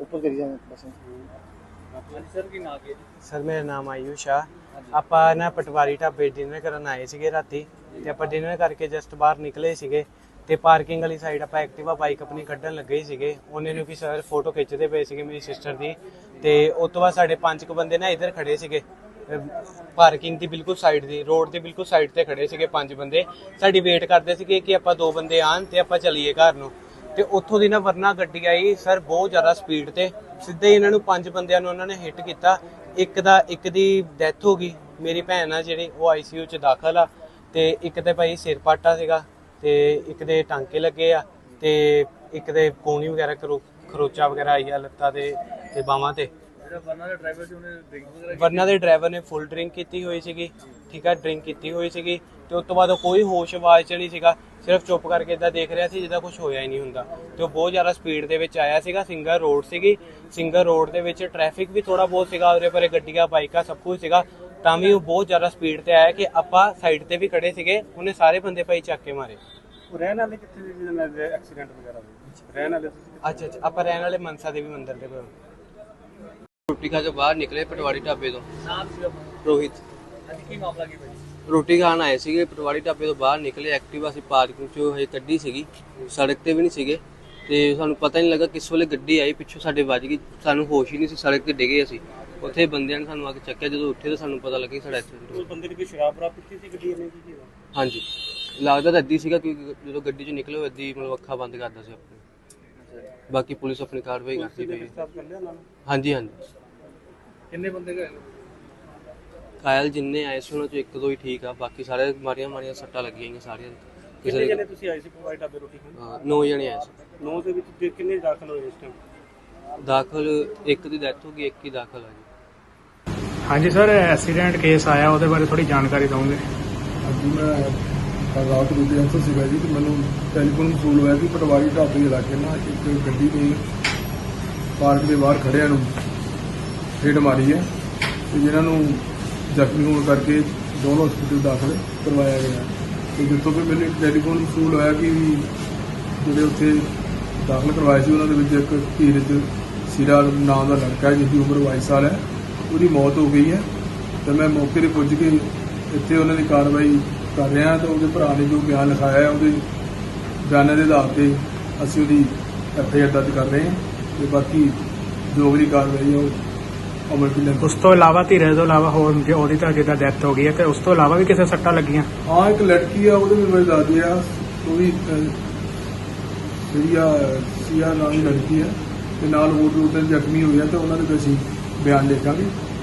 ਉੱਪਰ ਕਰੀ ਜਾਂਦੇ ਬਸ ਸਰ, ਮੇਰਾ ਨਾਮ ਆਯੂਸ਼ ਆ। ਆਪਾਂ ਨਾ ਪਟਵਾਰੀ ਢਾਬੇ ਡਿਨਰ ਕਰਨ ਆਏ ਸੀਗੇ ਰਾਤੀ ਤੇ ਆਪਾਂ ਡਿਨਰ ਕਰਕੇ ਜਸਟ ਬਾਹਰ ਨਿਕਲੇ ਸੀਗੇ। ਤੇ ਪਾਰਕਿੰਗ ਵਾਲੀ ਸਾਈਡ ਆਪਾਂ ਐਕਟਿਵਾ ਬਾਈਕ ਆਪਣੀ ਕੱਢਣ ਲੱਗੇ ਸੀਗੇ। ਉਹਨੇ ਨੂੰ ਵੀ ਸਰ ਫੋਟੋ ਖਿੱਚਦੇ ਪਏ ਸੀਗੇ ਮੇਰੀ ਸਿਸਟਰ ਦੀ। ਤੇ ਉਸ ਤੋਂ ਬਾਅਦ ਸਾਡੇ ਪੰਜ ਕੁ ਬੰਦੇ ਨਾ ਇੱਧਰ ਖੜੇ ਸੀਗੇ। ਪਾਰਕਿੰਗ ਦੀ ਬਿਲਕੁਲ ਸਾਈਡ ਦੀ ਰੋਡ ਦੇ ਬਿਲਕੁਲ ਸਾਈਡ ਤੇ ਖੜੇ ਸੀਗੇ ਪੰਜ ਬੰਦੇ। ਸਾਡੀ ਵੇਟ ਕਰਦੇ ਸੀਗੇ ਕਿ ਆਪਾਂ ਦੋ ਬੰਦੇ ਆਣ ਤੇ ਆਪਾਂ ਚਲੀਏ ਘਰ ਨੂੰ। ਤੇ ਉੱਥੋਂ ਦੀ ਨਾ ਵਰਨਾ ਗੱਡੀ ਆਈ ਸਰ ਬਹੁਤ ਜ਼ਿਆਦਾ ਸਪੀਡ ਤੇ। ਸਿੱਧੇ ਹੀ ਇਹਨਾਂ ਨੂੰ ਪੰਜ ਬੰਦਿਆਂ ਨੂੰ ਉਹਨਾਂ ਨੇ ਹਿੱਟ ਕੀਤਾ। ਇੱਕ ਦਾ, ਇੱਕ ਦੀ ਡੈਥ ਹੋ ਗਈ। ਮੇਰੀ ਭੈਣ ਆ ਜਿਹੜੀ, ਉਹ ਆਈਸੀਯੂ ਚ ਦਾਖਲ ਆ। ਤੇ ਇੱਕ ਤੇ ਭਾਈ ਸਿਰ ਪਾਟਾ ਸੀਗਾ। ਤੇ ਇੱਕ ਦੇ ਟਾਂਕੇ ਲੱਗੇ ਆ ਤੇ ਇੱਕ ਦੇ ਕੋਣੀ ਵਗੈਰਾ ਖਰੋ- ਖਰੋਚਾ ਵਗੈਰਾ ਆਈ ਆ ਲੱਤਾਂ ਤੇ ਤੇ ਬਾਹਾਂ ਤੇ। ਵਰਨਾ ਦਾ ਡਰਾਈਵਰ ਸੀ ਉਹਨੇ ਡਰਿੰਕ ਵਗੈਰਾ ਵਰਨਾ ਦੇ ਡਰਾਈਵਰ ਨੇ ਫੁੱਲ ਡਰਿੰਕ ਕੀਤੀ ਹੋਈ ਸੀਗੀ ਠੀਕ ਆ ਡਰਿੰਕ ਕੀਤੀ ਹੋਈ ਸੀਗੀ ਤੇ ਉਸ ਤੋਂ ਬਾਅਦ ਉਹ ਕੋਈ ਹੋਸ਼ ਆਵਾਜ਼ ਚ ਨਹੀਂ ਸੀਗਾ ਸਿਰਫ ਚੁੱਪ ਕਰਕੇ ਇਦਾਂ ਦੇਖ ਰਿਹਾ ਸੀ ਜਿੱਦਾਂ ਕੁਝ ਹੋਇਆ ਹੀ ਨਹੀਂ ਹੁੰਦਾ। ਤੇ ਉਹ ਬਹੁਤ ਜ਼ਿਆਦਾ ਸਪੀਡ ਦੇ ਵਿੱਚ ਆਇਆ ਸੀਗਾ ਸਿੰਗਰ ਰੋਡ ਸੀਗੀ। ਸਿੰਗਰ ਰੋਡ ਦੇ ਵਿੱਚ ਟ੍ਰੈਫਿਕ ਵੀ ਥੋੜਾ ਬਹੁਤ ਸੀਗਾ ਉਹਦੇ ਪਰੇ ਗੱਡੀਆਂ ਬਾਈਕਾਂ ਸਭ ਕੁਝ ਸੀਗਾ। ਤਾਂ ਵੀ ਉਹ ਬਹੁਤ ਜ਼ਿਆਦਾ ਸਪੀਡ ਤੇ ਆਇਆ ਕਿ ਆਪਾਂ ਸਾਈਡ ਤੇ ਵੀ ਖੜੇ ਸੀਗੇ ਉਹਨੇ ਸਾਰੇ ਬੰਦੇ ਭਾਈ ਚੱਕ ਕੇ ਮਾਰੇ। ਉਹ ਰਹਿਣ ਵਾਲੇ ਕਿੱਥੇ ਦੇ ਜਿਹਦੇ ਨਾਲ ਐਕਸੀਡੈਂਟ ਵਗੈਰਾ ਹੋਇਆ? ਰਹਿਣ ਵਾਲੇ ਅੱਛਾ ਅੱਛਾ ਆਪਾਂ ਰਹਿਣ ਵਾਲੇ ਮਨਸਾ ਦੇਵੀ ਮੰਦਿਰ ਦੇ ਕੋਲ। ਰੋਟੀ ਖਾ ਕੇ ਬਾਹਰ ਨਿਕਲੇ ਪਟਵਾਰੀ ਢਾਬੇ ਤੋਂ। ਨਾਮ ਸੀ ਰੋਹਿਤ। ਅੱਜ ਕੀ ਮਾਮਲਾ ਕੀ ਭਾਈ? ਰੋਟੀ ਖਾਣ ਆਏ ਸੀਗੇ ਪਟਵਾਰੀ ਢਾਬੇ ਤੋਂ ਬਾਹਰ ਨਿਕਲੇ ਐਕਟਿਵਾ ਅਸੀਂ ਪਾਰਕਿੰਗ ਚੋਂ ਹਜੇ ਕੱਢੀ ਸੀਗੀ। ਸੜਕ ਤੇ ਵੀ ਨਹੀਂ ਸੀਗੇ। ਤੇ ਸਾਨੂੰ ਪਤਾ ਨਹੀਂ ਲੱਗਾ ਕਿਸ ਵੇਲੇ ਗੱਡੀ ਆਈ ਪਿੱਛੋਂ ਸਾਡੇ ਵੱਜ ਗਈ ਸਾਨੂੰ ਹੋਸ਼ ਹੀ ਨਹੀਂ ਸੀ ਸੜਕ ਤੇ ਡਿੱਗੇ ਅਸੀਂ। ਉੱਥੇ ਬੰਦਿਆਂ ਨੇ ਸਾਨੂੰ ਆ ਕੇ ਚੱਕਿਆ ਜਦੋਂ ਉੱਠੇ ਤਾਂ ਸਾਨੂੰ ਪਤਾ ਲੱਗਾ ਕਿ ਸਾਡਾ ਐਕਸੀਡੈਂਟ ਹੋ ਉਹ ਬੰਦੇ ਨੇ ਕੋਈ ਸ਼ਰਾਬ ਬਰਾ ਪੀਤੀ ਸੀ ਗੱਡੀ ਇਹਨੇ ਕੀ ਕੀਤਾ ਗਿਆ ਹਾਂਜੀ। ਲੱਗਦਾ ਤਾਂ ਏਦੀ ਸੀਗਾ ਕਿਉਂਕਿ ਜਦੋਂ ਗੱਡੀ ਚੋਂ ਨਿਕਲੇ ਉਹ ਏਦੀ ਮਤਲਬ ਅੱਖਾਂ ਬੰਦ ਕਰਦਾ ਸੀ ਆਪਣੀ। ਬਾਕੀ ਪੁਲਿਸ ਆਪਣੀ ਕਾਰਵਾਈ ਕਰਦੀ ਪਈ ਹੈ। ਸਟਾਪ ਕਰ ਲਿਆ ਉਹਨਾਂ ਨੂੰ ਹਾਂਜੀ ਹਾਂਜੀ। ਕਿੰਨੇ ਬੰਦੇ ਗਏ ਕਾਇਲ ਜਿੰਨੇ ਆਏ ਸੀ ਉਹਨਾਂ ਚੋਂ ਇੱਕ ਦੋ ਹੀ ਠੀਕ ਆ। ਬਾਕੀ ਸਾਰੇ ਮਾਰੀਆਂ ਮਾਰੀਆਂ ਸੱਟਾਂ ਲੱਗੀਆਂ ਹੋਈਆਂ ਸਾਰਿਆਂ। ਦੇ ਕਿਸੇ ਕਿੰਨੇ ਜਣੇ ਤੁਸੀਂ ਆਏ ਸੀ ਪ੍ਰੋਵਾਈਡ ਢਾਬੇ ਰੋਟੀ ਖਾਣ? ਹਾਂ, ਨੌ ਜਣੇ ਆਏ ਸੀ। ਨੌ ਦੇ ਵਿੱਚ ਕਿੰਨੇ ਦਾਖਲ ਹੋਏ ਇਸ ਟਾਈਮ ਦਾਖਲ ਇੱਕ ਦੀ ਡੈਥ ਹੋ ਗਈ ਇੱਕ ਹੀ ਦਾਖਲ ਆ ਜੀ। ਹਾਂਜੀ, ਸਰ ਐਕਸੀਡੈਂਟ ਕੇਸ ਆਇਆ, ਉਹਦੇ ਬਾਰੇ ਥੋੜੀ ਜਾਣਕਾਰੀ ਦਿਓਗੇ ਅੱਜ ਮੈਂ ਕੱਲ੍ਹ ਰਾਤ ਨੂੰ ਦੇ ਅੰਸਰ ਸੀਗਾ ਜੀ, ਤੇ ਮੈਨੂੰ ਟੈਲੀਫੋਨ ਵਸੂਲ ਹੋਇਆ ਕਿ ਪਟਵਾਰੀ ਢਾਬੇ ਇਲਾਕੇ ਨਾਲ ਇੱਕ ਗੱਡੀ ਨੇ ਪਾਰਕ ਦੇ ਬਾਹਰ ਖੜਿਆਂ ਨੂੰ ਫੇਟ ਮਾਰੀ ਹੈ, ਤੇ ਜਿਨ੍ਹਾਂ ਨੂੰ ਜ਼ਖਮੀ ਹੋਣ ਕਰਕੇ ਦੋਨੋਂ ਹਸਪੀਟਲ ਦਾਖਲ ਕਰਵਾਇਆ ਗਿਆ। ਤੇ ਜਿੱਥੋਂ ਕਿ ਮੈਨੂੰ ਟੈਲੀਫੋਨ ਵਸੂਲ ਹੋਇਆ ਕਿ ਜਿਹੜੇ ਉੱਥੇ ਦਾਖਲ ਕਰਵਾਏ ਸੀ, ਉਹਨਾਂ ਦੇ ਵਿੱਚ ਇੱਕ ਧੀਰਜ ਸਿਰਾ ਨਾਮ ਦਾ ਲੜਕਾ ਹੈ ਜਿਸ ਦੀ ਉਮਰ 22 ਸਾਲ ਹੈ। ਉਹਦੀ ਮੌਤ ਹੋ ਗਈ ਹੈ। ਤੇ ਮੈਂ ਮੌਕੇ ਤੇ ਪੁੱਜ ਕੇ ਇੱਥੇ ਉਹਨਾਂ ਦੀ ਕਾਰਵਾਈ ਕਰ ਰਿਹਾ ਤੇ ਉਹਦੇ ਭਰਾ ਨੇ ਜੋ ਬਿਆਨ ਲਿਖਾਇਆ ਹੈ ਉਹਦੇ ਬਿਆਨਾਂ ਦੇ ਆਧਾਰ ਤੇ ਅਸੀਂ ਉਹਦੀ ਐਫ ਆਈ ਆਰ ਦਰਜ ਕਰ ਰਹੇ ਹਾਂ ਤੇ ਬਾਕੀ ਜੋ ਅਗਲੀ ਕਾਰਵਾਈ ਹੈ ਉਹ ਅਮਲ ਵਿੱਚ ਉਸ ਤੋਂ ਇਲਾਵਾ ਧੀਰੇ ਤੋਂ ਇਲਾਵਾ ਹੋਰ ਜੇ ਉਹਦੀ ਤਾਂ ਜਿੱਦਾਂ ਡੈਥ ਹੋ ਗਈ ਹੈ ਤੇ ਉਸ ਤੋਂ ਇਲਾਵਾ ਵੀ ਕਿਸੇ ਸੱਟਾਂ ਲੱਗੀਆਂ? ਹਾਂ ਇੱਕ ਲੜਕੀ ਆ ਉਹਦੇ ਵੀ ਮੇਰੇ ਦਾਦੀ ਆ ਉਹ ਵੀ ਅਹ, ਸੀਆ ਸੀਆ ਨਾਮ ਦੀ ਲੜਕੀ ਆ ਤੇ ਨਾਲ ਹੋਰ ਦੋ ਤਿੰਨ ਜ਼ਖਮੀ ਹੋਏ ਆ ਤੇ ਉਹਨਾਂ ਦੇ ਵੀ ਅਸੀਂ ਬਿਆਨ ਲਿਖਾਂਗੇ